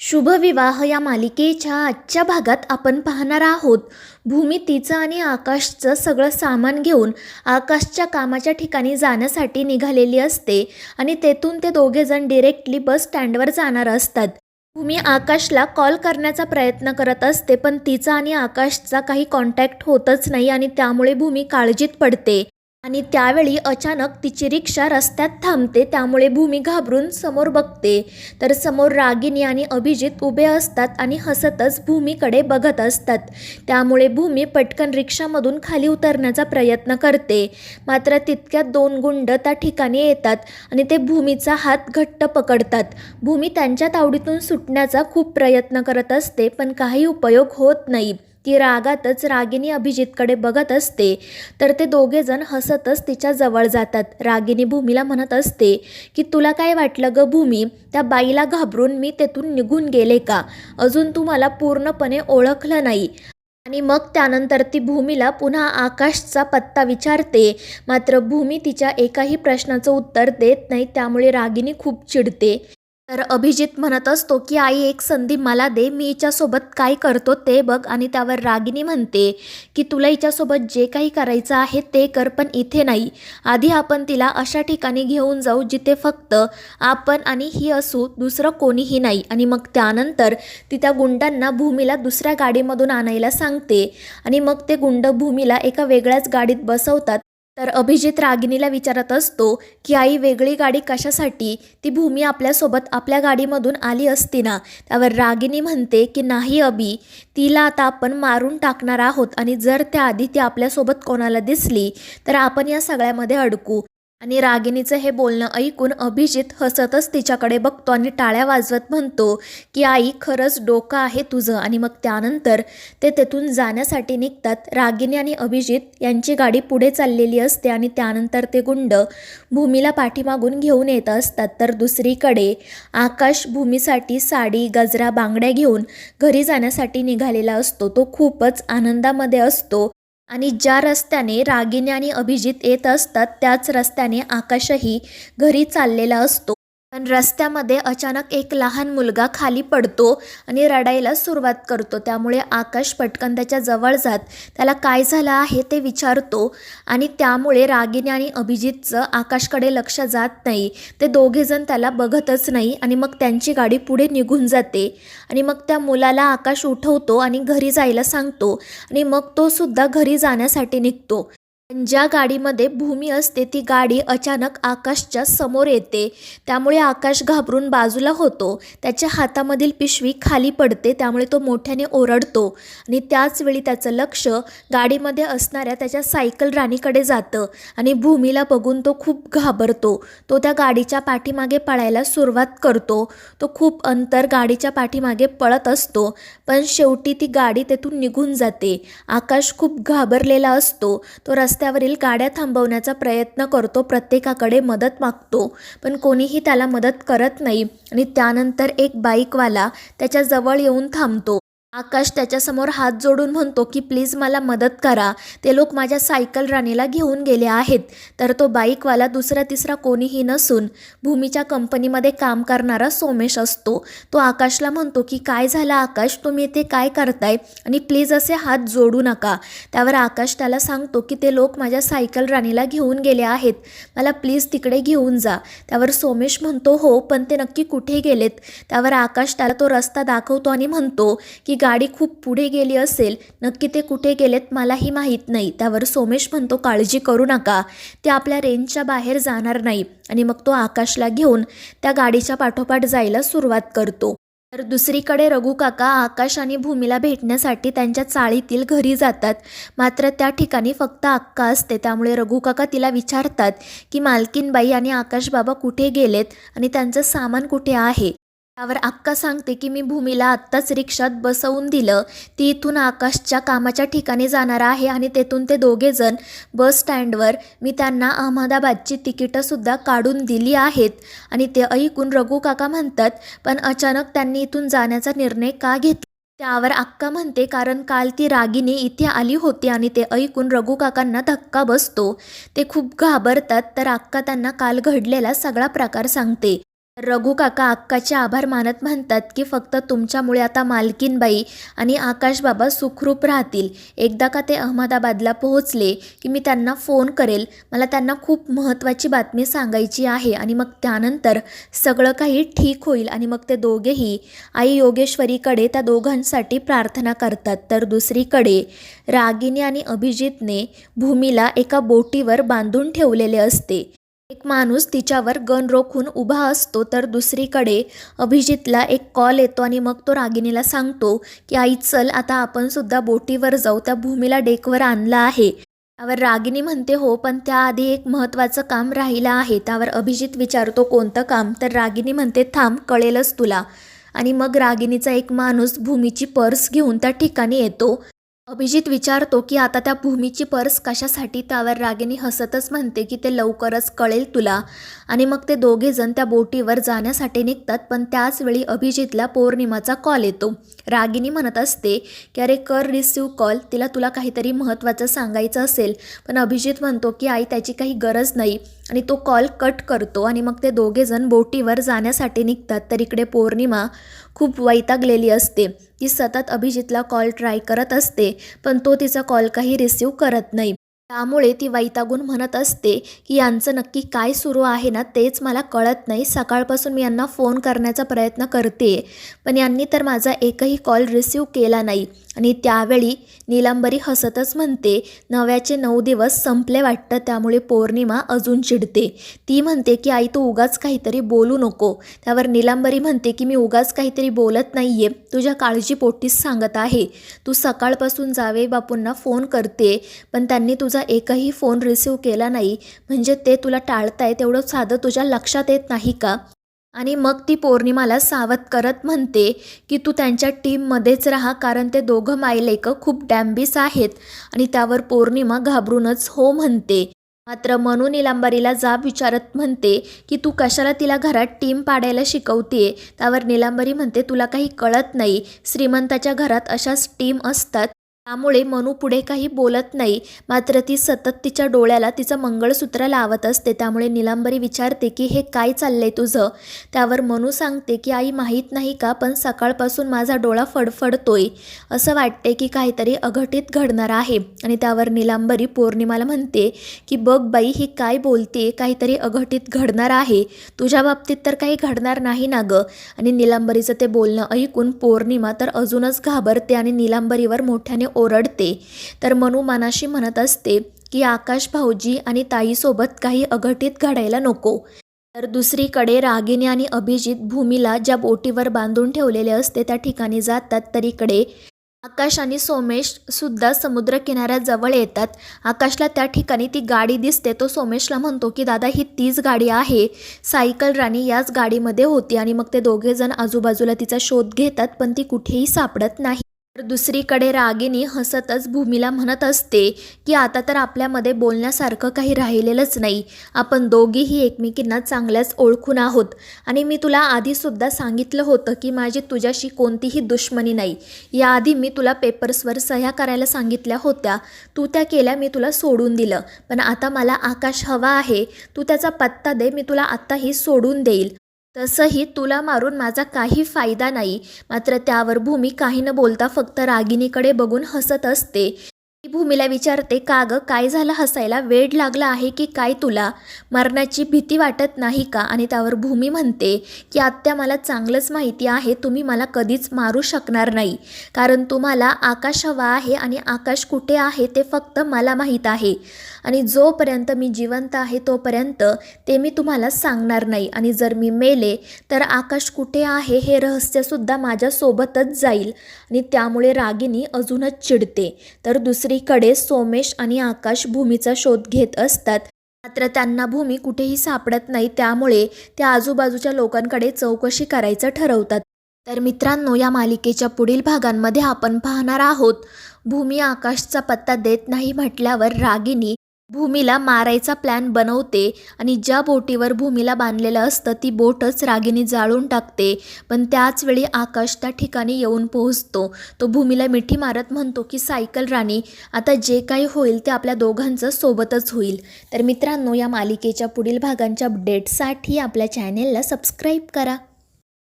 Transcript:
शुभविवाह या मालिकेच्या आजच्या भागात आपण पाहणार आहोत. भूमी तिचं आणि आकाशचं सगळं सामान घेऊन आकाशच्या कामाच्या ठिकाणी जाण्यासाठी निघालेली असते आणि तेथून ते दोघेजण डिरेक्टली बस स्टँडवर जाणार असतात. भूमी आकाशला कॉल करण्याचा प्रयत्न करत असते पण तिचा आणि आकाशचा काही कॉन्टॅक्ट होतच नाही आणि त्यामुळे भूमी काळजीत पडते. आणि त्यावेळी अचानक तिची रिक्षा रस्त्यात थांबते त्यामुळे भूमी घाबरून समोर बघते. तर समोर रागिनी आणि अभिजित उभे असतात आणि हसतच भूमीकडे बघत असतात. त्यामुळे भूमी पटकन रिक्षामधून खाली उतरण्याचा प्रयत्न करते. मात्र तितक्यात दोन गुंड त्या ठिकाणी येतात आणि ते भूमीचा हात घट्ट पकडतात. भूमी त्यांच्या तावडीतून सुटण्याचा खूप प्रयत्न करत असते पण काही उपयोग होत नाही. की रागातच रागिनी अभिजितकडे बघत असते. तर ते दोघेजण हसतच तिच्या जवळ जातात. रागिनी भूमीला म्हणत असते की तुला काय वाटलं ग भूमी? त्या बाईला घाबरून मी तेथून निघून गेले का? अजून तू मला पूर्णपणे ओळखलं नाही. आणि मग त्यानंतर ती भूमीला पुन्हा आकाशचा पत्ता विचारते. मात्र भूमी तिच्या एकाही प्रश्नाचं उत्तर देत नाही त्यामुळे रागिनी खूप चिडते. तर अभिजित म्हणत असतो की आई एक संधी मला दे. मी हिच्यासोबत काय करतो ते बघ. आणि त्यावर रागिनी म्हणते की तुला हिच्यासोबत जे काही करायचं आहे ते कर पण इथे नाही. आधी आपण तिला अशा ठिकाणी घेऊन जाऊ जिथे फक्त आपण आणि ही असू दुसरं कोणीही नाही. आणि मग त्यानंतर ती त्या गुंडांना भूमीला दुसऱ्या गाडीमधून आणायला सांगते. आणि मग ते गुंड भूमीला एका वेगळ्याच गाडीत बसवतात. तर अभिजित रागिनीला विचारत असतो की आई वेगळी गाडी कशासाठी? ती भूमी आपल्यासोबत आपल्या गाडीमधून आली असती ना? त्यावर रागिनी म्हणते की नाही अभि तिला आता आपण मारून टाकणार आहोत आणि जर त्याआधी ती आपल्यासोबत कोणाला दिसली तर आपण या सगळ्यामध्ये अडकू. आणि रागिणीचं हे बोलणं ऐकून अभिजित हसतच तिच्याकडे बघतो आणि टाळ्या वाजवत म्हणतो की आई खरंच डोकं आहे तुझं. आणि मग त्यानंतर ते तेथून जाण्यासाठी निघतात. रागिनी आणि अभिजित यांची गाडी पुढे चाललेली असते आणि त्यानंतर ते गुंड भूमीला पाठीमागून घेऊन येत असतात. तर दुसरीकडे आकाश भूमीसाठी साडी गजरा बांगड्या घेऊन घरी जाण्यासाठी निघालेला असतो. तो खूपच आनंदामध्ये असतो. आणि ज्या रस्त्याने रागिनी आणि अभिजित येत असतात त्याच रस्त्याने आकाशही घरी चाललेला असतो. पण रस्त्यामध्ये अचानक एक लहान मुलगा खाली पडतो आणि रडायला सुरुवात करतो. त्यामुळे आकाश पटकन त्याच्याजवळ जात त्याला काय झालं आहे ते विचारतो आणि त्यामुळे रागिनी आणि अभिजितचं आकाशकडे लक्ष जात नाही. ते दोघेजण त्याला बघतच नाही आणि मग त्यांची गाडी पुढे निघून जाते. आणि मग त्या मुलाला आकाश उठवतो आणि घरी जायला सांगतो आणि मग तो सुद्धा घरी जाण्यासाठी निघतो. पण ज्या गाडीमध्ये भूमी असते ती गाडी अचानक आकाशच्या समोर येते. त्यामुळे आकाश घाबरून बाजूला होतो. त्याच्या हातामधील पिशवी खाली पडते त्यामुळे तो मोठ्याने ओरडतो. आणि त्याच वेळी त्याचं लक्ष गाडीमध्ये असणाऱ्या त्याच्या सायकल राणीकडे जातं आणि भूमीला बघून तो खूप घाबरतो. तो त्या गाडीच्या पाठीमागे पळायला सुरुवात करतो. तो खूप अंतर गाडीच्या पाठीमागे पळत असतो पण शेवटी ती गाडी तेथून निघून जाते. आकाश खूप घाबरलेला असतो. तो रस्ता रस्त्यावरील गाड्या थांबवण्याचा प्रयत्न करतो प्रत्येकाकडे मदत मागतो पण कोणीही त्याला मदत करत नाही. आणि त्यानंतर एक बाईकवाला त्याच्याजवळ येऊन थांबतो. आकाश त्याच्यासमोर हात जोडून म्हणतो की प्लीज मला मदत करा. ते लोक माझ्या सायकल राणीला घेऊन गेले आहेत. तर तो बाईकवाला दुसरा तिसरा कोणीही नसून भूमीच्या कंपनीमध्ये काम करणारा सोमेश असतो. तो आकाशला म्हणतो की काय झालं आकाश? तुम्ही इथे काय करताय? आणि प्लीज असे हात जोडू नका. त्यावर आकाश त्याला सांगतो की ते लोक माझ्या सायकल राणीला घेऊन गेले आहेत. मला प्लीज तिकडे घेऊन जा. त्यावर सोमेश म्हणतो हो पण ते नक्की कुठे गेलेत? त्यावर आकाश त्याला तो रस्ता दाखवतो आणि म्हणतो की गाडी खूप पुढे गेली असेल नक्की ते कुठे गेलेत मलाही माहीत नाही. त्यावर सोमेश म्हणतो काळजी करू नका. ते आपल्या रेंजच्या बाहेर जाणार नाही. आणि मग तो आकाशला घेऊन त्या गाडीच्या पाठोपाठ जायला सुरुवात करतो. तर दुसरीकडे रघु काका आकाश आणि भूमीला भेटण्यासाठी त्यांच्या चाळीतील घरी जातात. मात्र त्या ठिकाणी फक्त अक्का असते. त्यामुळे रघु काका तिला विचारतात की मालकीनबाई आणि आकाश बाबा कुठे गेलेत? आणि त्यांचं सामान कुठे आहे? त्यावर अक्का सांगते की मी भूमीला आत्ताच रिक्षात बसवून दिलं. ती इथून आकाशच्या कामाच्या ठिकाणी जाणार आहे आणि तेथून ते दोघेजण बस स्टँडवर मी त्यांना अहमदाबादची तिकीटंसुद्धा काढून दिली आहेत. आणि ते ऐकून रघू काका म्हणतात पण अचानक त्यांनी इथून जाण्याचा निर्णय का घेतला? त्यावर अक्का म्हणते कारण काल ती रागिनी इथे आली होती आणि ते ऐकून रघू काकांना धक्का बसतो. ते खूप घाबरतात तर अक्का त्यांना काल घडलेला सगळा प्रकार सांगते. रघु काका अक्काचे आभार मानत म्हणतात की फक्त तुमच्यामुळे आता मालकीनबाई आणि आकाश बाबा सुखरूप राहतील. एकदा का ते अहमदाबादला पोहोचले की मी त्यांना फोन करेल. मला त्यांना खूप महत्त्वाची बातमी सांगायची आहे आणि मग त्यानंतर सगळं काही ठीक होईल आणि मग ते दोघेही आई योगेश्वरीकडे त्या दोघांसाठी प्रार्थना करतात. तर दुसरीकडे रागिनी आणि अभिजितने भूमीला एका बोटीवर बांधून ठेवलेले असते. एक माणूस तिच्यावर गन रोखून उभा असतो तर दुसरीकडे अभिजितला एक कॉल येतो आणि मग तो रागिणीला सांगतो की आई चल आता आपण सुद्धा बोटीवर जाऊ त्या भूमीला डेकवर आणला आहे. त्यावर रागिनी म्हणते हो पण त्याआधी एक महत्त्वाचं काम राहिलं आहे. त्यावर अभिजित विचारतो कोणतं काम? तर रागिनी म्हणते थांब कळेलच तुला. आणि मग रागिनीचा एक माणूस भूमीची पर्स घेऊन त्या ठिकाणी येतो. अभिजित विचारतो की आता त्या भूमीची पर्स कशासाठी त्यावर रागिनी हसतच म्हणते की ते लवकरच कळेल तुला. आणि मग ते दोघेजण त्या बोटीवर जाण्यासाठी निघतात पण त्याचवेळी अभिजितला पौर्णिमाचा कॉल येतो. रागिनी म्हणत असते की अरे कर रिसिव्ह कॉल तिला तुला काहीतरी महत्त्वाचं सांगायचं असेल. पण अभिजित म्हणतो की आई त्याची काही गरज नाही. आणि तो कॉल कट करतो आणि मग ते दोघेजण बोटीवर जाण्यासाठी निघतात. तर इकडे पौर्णिमा खूप वैतागलेली असते. ती सतत अभिजितला कॉल ट्राय करत असते पण तो तिचा कॉल काही रिसीव करत नाही. त्यामुळे ती वैतागून म्हणत असते की यांचं नक्की काय सुरू आहे ना तेच मला कळत नाही. सकाळपासून मी यांना फोन करण्याचा प्रयत्न करते पण यांनी तर माझा एकही कॉल रिसीव केला नाही. आणि त्यावेळी निलांबरी हसतच म्हणते नव्याचे नऊ दिवस संपले वाटतं त्यामुळे पौर्णिमा अजून चिडते. ती म्हणते की आई तू उगाच काहीतरी बोलू नको. त्यावर नीलांबरी म्हणते की मी उगाच काहीतरी बोलत नाही आहे तुझ्या काळजीपोटीस सांगत आहे. तू सकाळपासून जावे बापूंना फोन करते पण त्यांनी तुझा एकही फोन रिसीव केला नाही. म्हणजे ते तुला टाळताय तेवढं साधं तुझ्या लक्षात येत नाही का? आणि मग ती पौर्णिमाला सावध करत म्हणते की तू त्यांच्या टीममध्येच राहा कारण ते दोघं मायलेकं खूप डॅम्बिस आहेत आणि त्यावर पौर्णिमा घाबरूनच हो म्हणते. मात्र मनू निलांबरीला जाब विचारत म्हणते की तू कशाला तिला घरात टीम पाडायला शिकवते त्यावर निलांबरी म्हणते तुला काही कळत नाही. श्रीमंताच्या घरात अशाच टीम असतात. त्यामुळे मनू पुढे काही बोलत नाही. मात्र ती सतत तिच्या डोळ्याला तिचं मंगळसूत्र लावत असते. त्यामुळे निलांबरी विचारते की हे काय चाललंय तुझं? त्यावर मनू सांगते की आई माहीत नाही का पण सकाळपासून माझा डोळा फडफडतोय. असं वाटते की काहीतरी अघटित घडणार आहे. आणि त्यावर निलांबरी पौर्णिमाला म्हणते की बघ बाई ही काय बोलते? काहीतरी अघटित घडणार आहे. तुझ्या बाबतीत तर काही घडणार नाही ना गं. आणि निलांबरीचं ते बोलणं ऐकून पौर्णिमा तर अजूनच घाबरते आणि निलांबरीवर मोठ्याने ओरडते. तर मनू मनाशी म्हणत असते की आकाश भाऊजी आणि ताईसोबत काही अघटित घडायला नको. तर दुसरीकडे रागिनी आणि अभिजित भूमीला ज्या बोटीवर बांधून ठेवलेले असते त्या ठिकाणी जातात. तरीकडे आकाश आणि सोमेश सुद्धा समुद्रकिनाऱ्याजवळ येतात. आकाशला त्या ठिकाणी ती गाडी दिसते. तो सोमेशला म्हणतो की दादा ही तीच गाडी आहे. सायकल राणी याच गाडीमध्ये होती आणि मग ते दोघेजण आजूबाजूला तिचा शोध घेतात पण ती कुठेही सापडत नाही. तर दुसरीकडे रागिनी हसतच भूमीला म्हणत असते की आता तर आपल्यामध्ये बोलण्यासारखं काही राहिलेलंच नाही. आपण दोघीही एकमेकींना चांगल्याच ओळखून आहोत. आणि मी तुला आधीसुद्धा सांगितलं होतं की माझी तुझ्याशी कोणतीही दुश्मनी नाही. याआधी मी तुला पेपर्सवर सह्या करायला सांगितल्या होत्या. तू त्या केल्या मी तुला सोडून दिलं. पण आता मला आकाश हवा आहे. तू त्याचा पत्ता दे मी तुला आत्ताही सोडून देईल. तसंही तुला मारून माझा काही फायदा नाही. मात्र त्यावर भूमी काही न बोलता फक्त रागिनीकडे बघून हसत असते. ती भूमीला विचारते का गं काय झालं? हसायला वेड लागला आहे की काय तुला? मरणाची भीती वाटत नाही का? आणि त्यावर भूमी म्हणते की आत्या मला चांगलंच माहिती आहे तुम्ही मला कधीच मारू शकणार नाही. कारण तुम्हाला आकाश हवा आहे आणि आकाश कुठे आहे ते फक्त मला माहीत आहे. आणि जोपर्यंत मी जिवंत आहे तोपर्यंत ते मी तुम्हाला सांगणार नाही. आणि जर मी मेले तर आकाश कुठे आहे हे रहस्यसुद्धा माझ्यासोबतच जाईल. आणि त्यामुळे रागिनी अजूनच चिडते. तर दुसरीकडे सोमेश आणि आकाश भूमीचा शोध घेत असतात. मात्र त्यांना भूमी कुठेही सापडत नाही त्यामुळे त्या आजूबाजूच्या लोकांकडे चौकशी करायचं ठरवतात. तर मित्रांनो या मालिकेच्या पुढील भागांमध्ये आपण पाहणार आहोत. भूमी आकाशचा पत्ता देत नाही म्हटल्यावर रागिनी भूमीला मारायचा प्लॅन बनवते आणि ज्या बोटीवर भूमीला बांधलेलं असतं ती बोटच रागिनी जाळून टाकते. पण त्याच वेळी आकाश त्या ठिकाणी येऊन पोहोचतो. तो भूमीला मिठी मारत म्हणतो की सायकल राणी आता जे काही होईल ते आपल्या दोघांचं सोबतच होईल. तर मित्रांनो या मालिकेच्या पुढील भागांच्या अपडेटसाठी आपल्या चॅनेलला सबस्क्राईब करा.